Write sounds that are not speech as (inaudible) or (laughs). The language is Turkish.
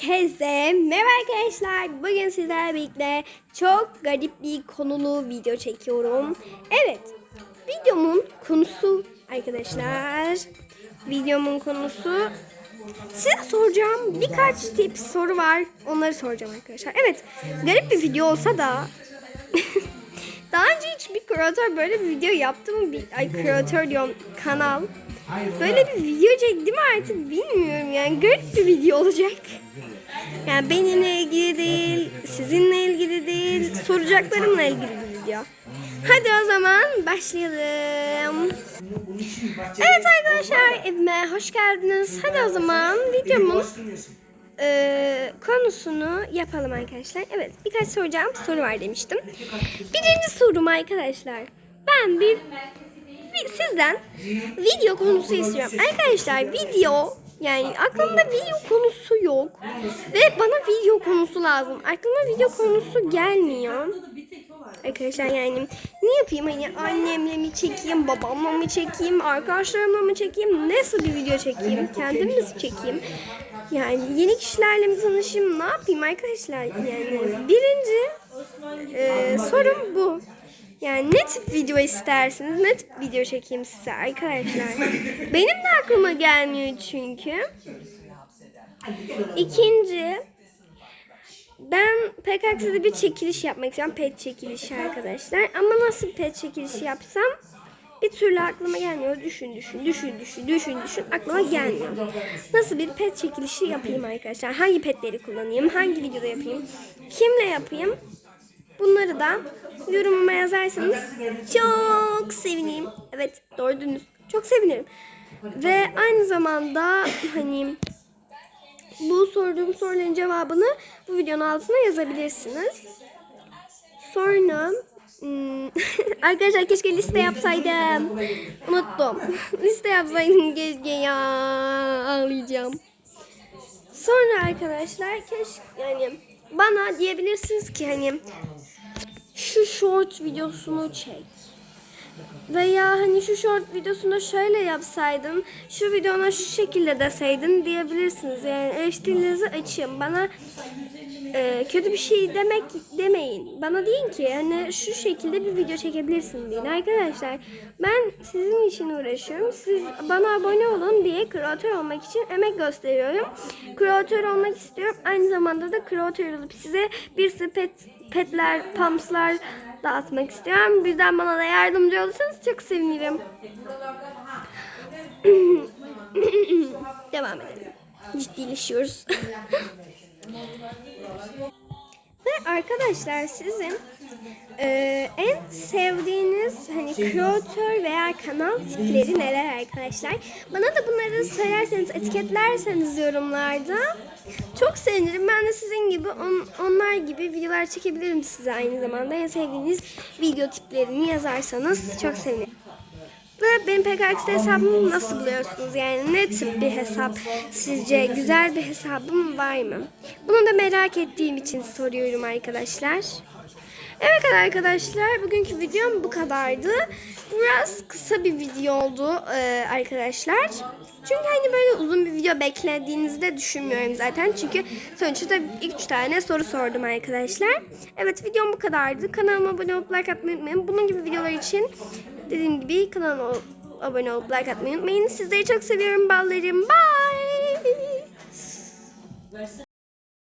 Herkese merhaba arkadaşlar. Bugün sizlerle birlikte çok garip bir konulu video çekiyorum. Evet, videomun konusu arkadaşlar. Videomun konusu size soracağım birkaç tip soru var. Onları soracağım arkadaşlar. Evet, garip bir video olsa da (laughs) daha önce hiç bir kreatör böyle bir video yaptı mı? Bir, ay kreatör diyorum kanal. Böyle bir video çekti mi artık bilmiyorum yani garip bir video olacak. Yani benimle ilgili değil, sizinle ilgili değil, soracaklarımla ilgili bir video. Hadi o zaman başlayalım. Evet arkadaşlar evime hoş geldiniz. Hadi o zaman videomun e, konusunu yapalım arkadaşlar. Evet birkaç soracağım soru var demiştim. Birinci sorum arkadaşlar. Ben bir sizden video konusu istiyorum. Arkadaşlar video yani aklımda video konusu yok. Ve bana video konusu lazım. Aklıma video konusu gelmiyor. Arkadaşlar yani ne yapayım hani annemle mi çekeyim, babamla mı çekeyim, arkadaşlarımla mı çekeyim, nasıl bir video çekeyim, kendim mi çekeyim? Yani yeni kişilerle mi tanışayım, ne yapayım arkadaşlar? Yani birinci e, sorum bu. Yani ne tip video istersiniz? Ne tip video çekeyim size arkadaşlar? Benim de aklıma gelmiyor çünkü. İkinci, ben pek bir çekiliş yapmak istiyorum. Pet çekilişi arkadaşlar. Ama nasıl pet çekilişi yapsam bir türlü aklıma gelmiyor. Düşün, düşün, düşün, düşün, düşün, düşün. Aklıma gelmiyor. Nasıl bir pet çekilişi yapayım arkadaşlar? Hangi petleri kullanayım? Hangi videoda yapayım? Kimle yapayım? Bunları da yorumuma yazarsanız çok sevinirim. Evet doğru dünüz. Çok sevinirim. Ve aynı zamanda hani bu sorduğum soruların cevabını bu videonun altına yazabilirsiniz. Sonra hmm, (laughs) arkadaşlar keşke liste yapsaydım. Unuttum. (laughs) liste yapsaydım keşke ya. Ağlayacağım. Sonra arkadaşlar keşke yani bana diyebilirsiniz ki hani şu short videosunu çek. Veya hani şu short videosunda şöyle yapsaydın, şu videona şu şekilde deseydin diyebilirsiniz. Yani eleştirinizi açın. Bana e, kötü bir şey demek demeyin. Bana deyin ki hani şu şekilde bir video çekebilirsin deyin. Arkadaşlar ben sizin için uğraşıyorum. Siz bana abone olun diye kreatör olmak için emek gösteriyorum. Kreatör olmak istiyorum. Aynı zamanda da kreatör olup size bir sepet petler, pumpslar dağıtmak istiyorum. Bizden bana da yardımcı olursanız çok sevinirim. (clears throat) Devam edelim. Ciddileşiyoruz. (laughs) Ve arkadaşlar sizin e, en sevdiğiniz hani kreatör veya kanal tipleri neler arkadaşlar? Bana da bunları söylerseniz, etiketlerseniz yorumlarda çok sevinirim. Ben de sizin gibi on, onlar gibi videolar çekebilirim size aynı zamanda. En sevdiğiniz video tiplerini yazarsanız çok sevinirim. Ve benim PKX'de hesabımı nasıl buluyorsunuz? Yani ne tip bir hesap? Sizce güzel bir hesabım var mı? Bunu da merak ettiğim için soruyorum arkadaşlar. Evet arkadaşlar bugünkü videom bu kadardı. Biraz kısa bir video oldu e, arkadaşlar. Çünkü hani böyle uzun bir video beklediğinizi de düşünmüyorum zaten. Çünkü sonuçta 3 tane soru sordum arkadaşlar. Evet videom bu kadardı. Kanalıma abone olup like atmayı unutmayın. Bunun gibi videolar için dediğim gibi kanalıma abone olup like atmayı unutmayın. Sizleri çok seviyorum ballarım. Bye.